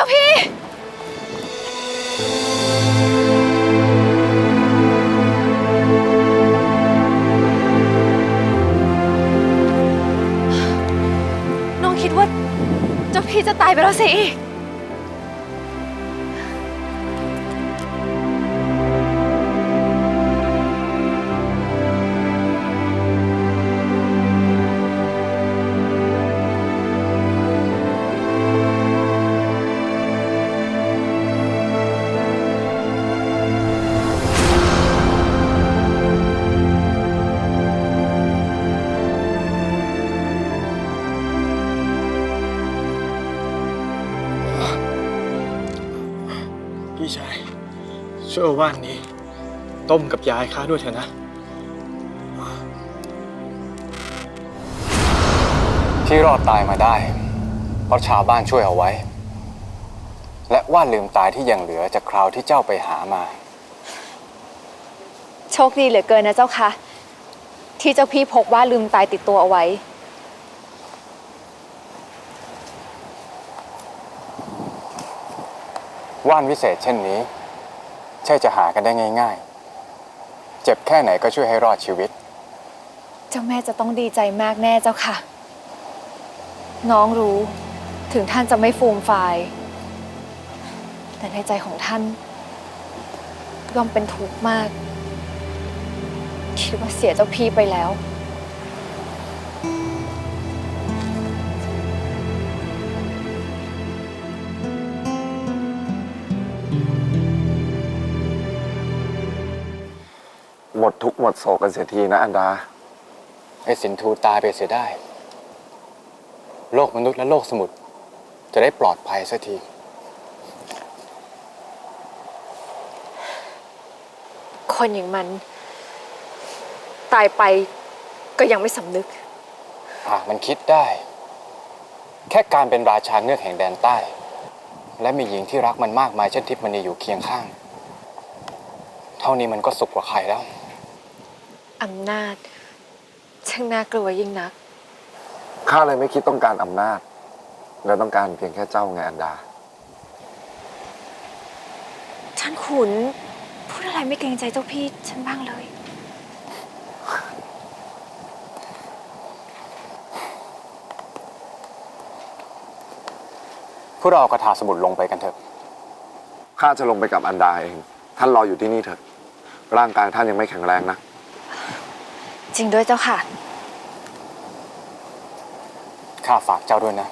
จ้าพี่ น้องคิดว่า เจ้าพี่จะตายไปแล้วสิ ช่วยเอาว่านนี้ ต้มกับยายข้าด้วยเถอะนะ ที่รอดตายมาได้ เพราะชาวบ้านช่วยเอาไว้ และว่าลืมตายที่ยังเหลือจากคราวที่เจ้าไปหามา โชคดีเหลือเกินนะเจ้าค่ะที่เจ้าพี่พกว่าลืมตายติดตัวเอาไว้ ว่านวิเศษเช่นนี้ ใช่จะหากันได้ง่าย ๆ เจ็บแค่ไหนก็ช่วยให้รอดชีวิต เจ้าแม่จะต้องดีใจมากแน่เจ้าค่ะ น้องรู้ถึงท่านจะไม่ฟูมฟาย แต่ในใจของท่านย่อมเป็นทุกข์มาก คิดว่าเสียเจ้าพี่ไปแล้ว หมดทุกข์หมดโศกกันเสียทีนะอันดาให้สินทูตายไปเสียได้ โลกมนุษย์และโลกสมุทรจะได้ปลอดภัยสักที คนอย่างมัน ตายไปก็ยังไม่สำนึก หากมันคิดได้ แค่การเป็นราชาเงือกแห่งแดนใต้ และมีหญิงที่รักมันมากมายเช่นทิพย์มณีอยู่เคียงข้าง เท่านี้มันก็สุขกว่าใครแล้ว อำนาจ ช่างน่ากลัวยิ่งนัก ข้าเลยไม่คิดต้องการอำนาจ แล้วต้องการเพียงแค่เจ้าไงอันดา ท่านขุน พูดอะไรไม่เกรงใจเจ้าพี่ฉันบ้างเลย พวกเราเอาคาถาสมุดลงไปกันเถอะ ข้าจะลงไปกับอันดาเอง ท่านรออยู่ที่นี่เถอะ ร่างกายท่านยังไม่แข็งแรงนะ จริงด้วยเจ้าค่ะ ข้าฝากเจ้าด้วยนะ